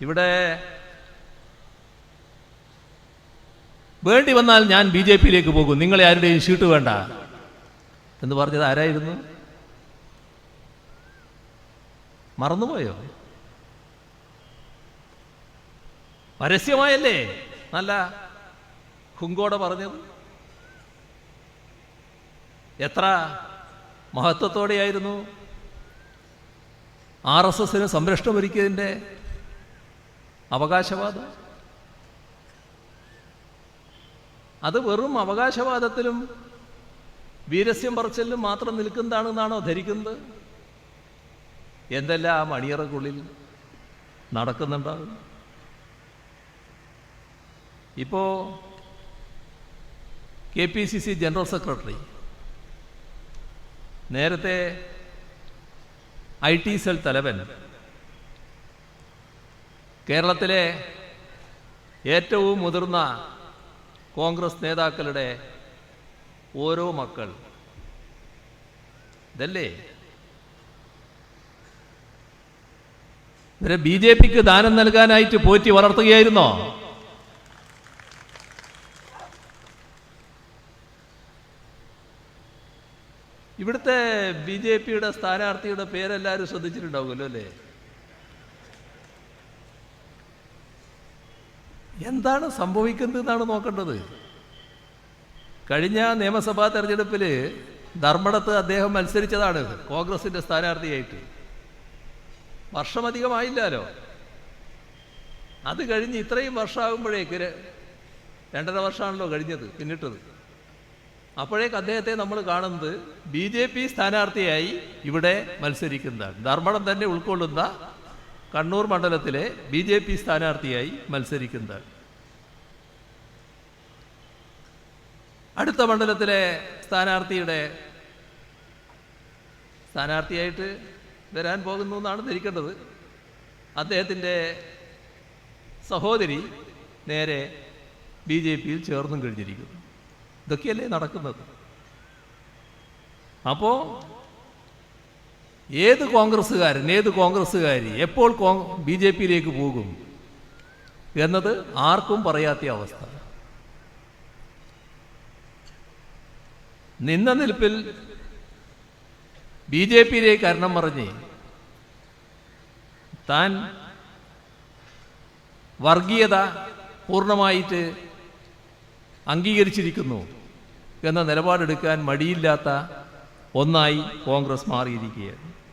ഇവിടെ വേണ്ടി വന്നാൽ ഞാൻ ബി ജെ പിയിലേക്ക് പോകും. നിങ്ങളെ ആരുടെയും ഷീട്ട് വേണ്ട. എന്ന് പറഞ്ഞത് ആരായിരുന്നു? മറന്നുപോയോ? പരസ്യമായല്ലേ? നല്ല ഹുങ്കോടെ പറഞ്ഞത്. എത്ര മഹത്വത്തോടെയായിരുന്നു ആർ എസ് എസിന് സംരക്ഷണമൊരുക്കിയതിന്റെ അവകാശവാദം. അത് വെറും അവകാശവാദത്തിലും വീരസ്യം പറച്ചിലും മാത്രം നിൽക്കുന്നതാണെന്നാണോ ധരിക്കുന്നത്? എന്തെല്ലാം ആ മണിയറക്കുള്ളിൽ നടക്കുന്നുണ്ടാവും? ഇപ്പോ K P C C general secretary നേരത്തെ ഐ ടി സെൽ തലവൻ കേരളത്തിലെ ഏറ്റവും മുതിർന്ന കോൺഗ്രസ് നേതാക്കളുടെ ഓരോ മക്കൾ. ഇതല്ലേ? ഇവരെ ബി ജെ പിക്ക് ദാനം നൽകാനായിട്ട് പോറ്റി വളർത്തുകയായിരുന്നോ? ഇവിടുത്തെ ബി ജെ പിയുടെ സ്ഥാനാർത്ഥിയുടെ പേരെല്ലാവരും ശ്രദ്ധിച്ചിട്ടുണ്ടാവുമല്ലോ അല്ലേ? എന്താണ് സംഭവിക്കുന്നത് എന്നാണ് നോക്കേണ്ടത്. കഴിഞ്ഞ നിയമസഭാ തെരഞ്ഞെടുപ്പിൽ ധർമ്മടത്ത് അദ്ദേഹം മത്സരിച്ചതാണ് കോൺഗ്രസിന്റെ സ്ഥാനാർത്ഥിയായിട്ട്. വർഷമധികമായില്ലല്ലോ അത് കഴിഞ്ഞ് ഇത്രയും വർഷമാകുമ്പോഴേക്ക് രണ്ടര വർഷമാണല്ലോ കഴിഞ്ഞത് പിന്നിട്ടത്. അപ്പോഴേക്ക് അദ്ദേഹത്തെ നമ്മൾ കാണുന്നത് ബി ജെ പി സ്ഥാനാർത്ഥിയായി ഇവിടെ മത്സരിക്കുന്നതാണ്. ധർമ്മടം തന്നെ ഉൾക്കൊള്ളുന്ന കണ്ണൂർ മണ്ഡലത്തിലെ ബി ജെ പി സ്ഥാനാർത്ഥിയായി മത്സരിക്കുന്നത്. അടുത്ത മണ്ഡലത്തിലെ സ്ഥാനാർത്ഥിയുടെ സ്ഥാനാർത്ഥിയായിട്ട് വരാൻ പോകുന്നു എന്നാണ് ധരിക്കേണ്ടത്. അദ്ദേഹത്തിന്റെ സഹോദരി നേരെ ബി ജെ പിയിൽ ചേർന്നും കഴിഞ്ഞിരിക്കുന്നു. ഇതൊക്കെയല്ലേ നടക്കുന്നത്? അപ്പോ ഏത് കോൺഗ്രസ്സുകാരൻ ഏത് കോൺഗ്രസ്സുകാരി എപ്പോൾ ബി ജെ പിയിലേക്ക് പോകും? എന്നത് ആർക്കും പറയാത്ത അവസ്ഥ. നിന്ന നിൽപ്പിൽ ബി ജെ പിയിലേക്ക് അരണം പറഞ്ഞ് താൻ വർഗീയത പൂർണമായിട്ട് അംഗീകരിച്ചിരിക്കുന്നു എന്ന നിലപാടെടുക്കാൻ മടിയില്ലാത്ത ഒന്നായി കോൺഗ്രസ് മാറിയിരിക്കുകയാണ്.